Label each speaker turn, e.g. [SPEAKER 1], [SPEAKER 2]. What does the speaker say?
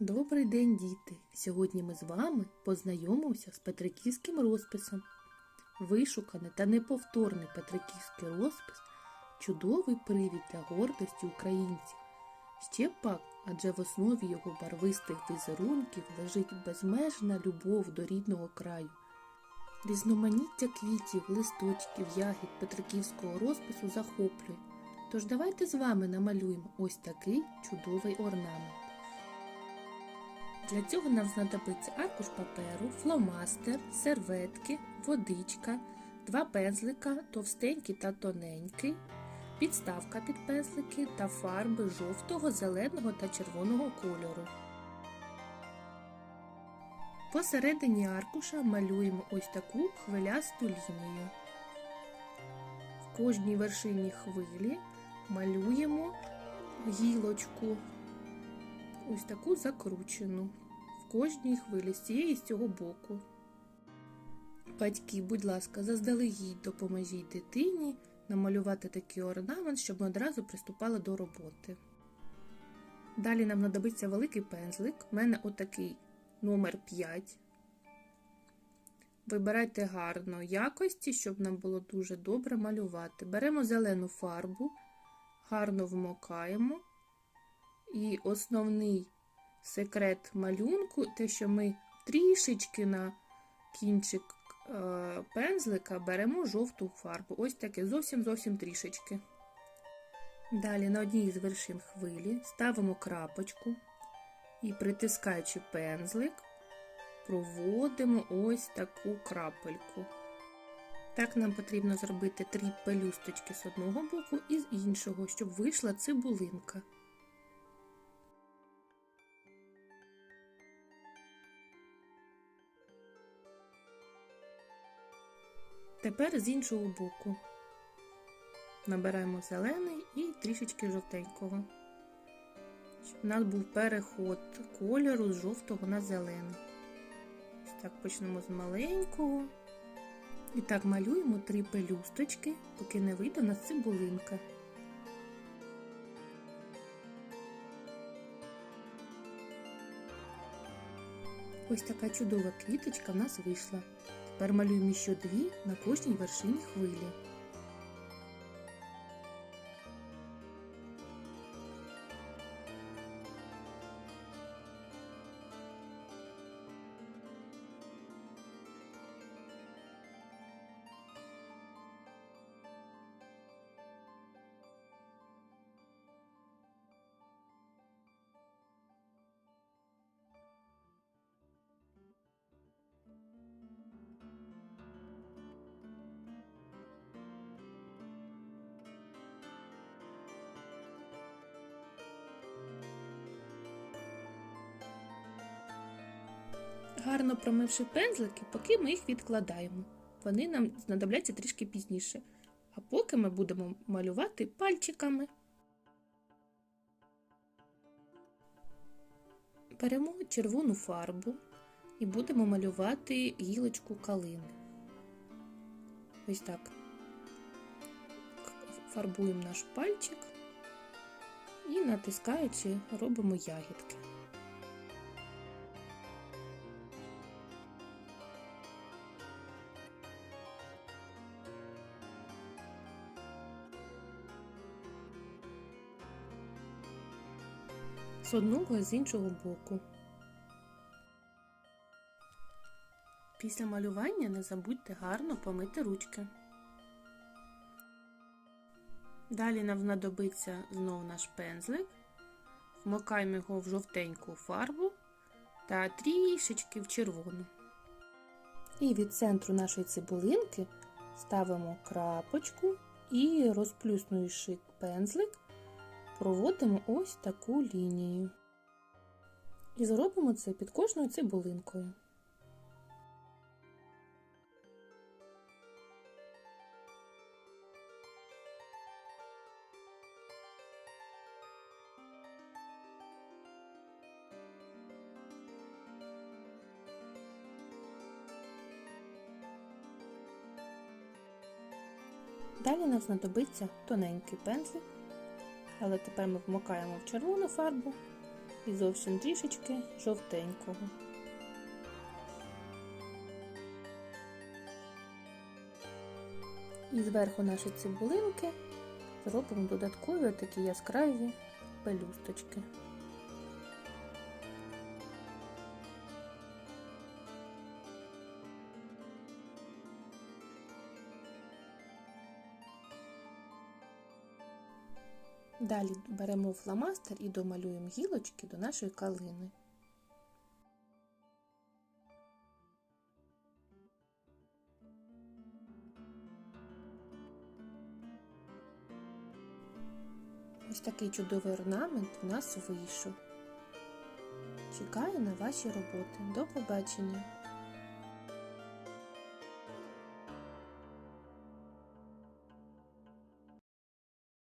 [SPEAKER 1] Добрий день, діти! Сьогодні ми з вами познайомимося з петриківським розписом. Вишуканий та неповторний петриківський розпис чудовий привід для гордості українців. Ще пак, адже в основі його барвистих візерунків лежить безмежна любов до рідного краю. Різноманіття квітів, листочків, ягід петриківського розпису захоплює. Тож давайте з вами намалюємо ось такий чудовий орнамент. Для цього нам знадобиться аркуш паперу, фломастер, серветки, водичка, два пензлика, товстенький та тоненький, підставка під пензлики та фарби жовтого, зеленого та червоного кольору. Посередині аркуша малюємо ось таку хвилясту лінію. В кожній вершині хвилі малюємо гілочку ось таку закручену в кожній хвилі з цієї і з цього боку. Батьки, будь ласка, заздалегідь допоможіть дитині намалювати такий орнамент, щоб ми одразу приступали до роботи. Далі нам знадобиться великий пензлик. У мене отакий номер 5. Вибирайте гарно якості, щоб нам було дуже добре малювати. Беремо зелену фарбу, гарно вмокаємо. І основний секрет малюнку те, що ми трішечки на кінчик е, пензлика беремо жовту фарбу. Ось таке, зовсім-зовсім трішечки. Далі на одній з вершин хвилі ставимо крапочку і, притискаючи пензлик, проводимо ось таку крапельку. Так нам потрібно зробити три пелюсточки з одного боку і з іншого, щоб вийшла цибулинка. Тепер з іншого боку набираємо зелений і трішечки жовтенького. Щоб у нас був переход кольору з жовтого на зелений. Так почнемо з маленького. І так малюємо три пелюсточки, поки не вийде у нас цибулинка. Ось така чудова квіточка в нас вийшла. Тепер малюємо ще дві на кожній вершині хвилі. Гарно промивши пензлики, поки ми їх відкладаємо. Вони нам знадобляться трішки пізніше. А поки ми будемо малювати пальчиками. Беремо червону фарбу і будемо малювати гілочку калини. Ось так. Фарбуємо наш пальчик і натискаючи робимо ягідки. З одного і з іншого боку. Після малювання не забудьте гарно помити ручки. Далі нам знадобиться знову наш пензлик, вмикаємо його в жовтеньку фарбу та трішечки в червону. І від центру нашої цибулинки ставимо крапочку і розплюснувши пензлик, проводимо ось таку лінію. І зробимо це під кожною цибулинкою. Далі нам знадобиться тоненький пензлик але тепер ми вмикаємо в червону фарбу і зовсім трішечки жовтенького. І зверху наші цибулинки зробимо додаткові такі яскраві пелюсточки. Далі беремо фломастер і домалюємо гілочки до нашої калини. Ось такий чудовий орнамент у нас вийшов. Чекаю на ваші роботи. До побачення!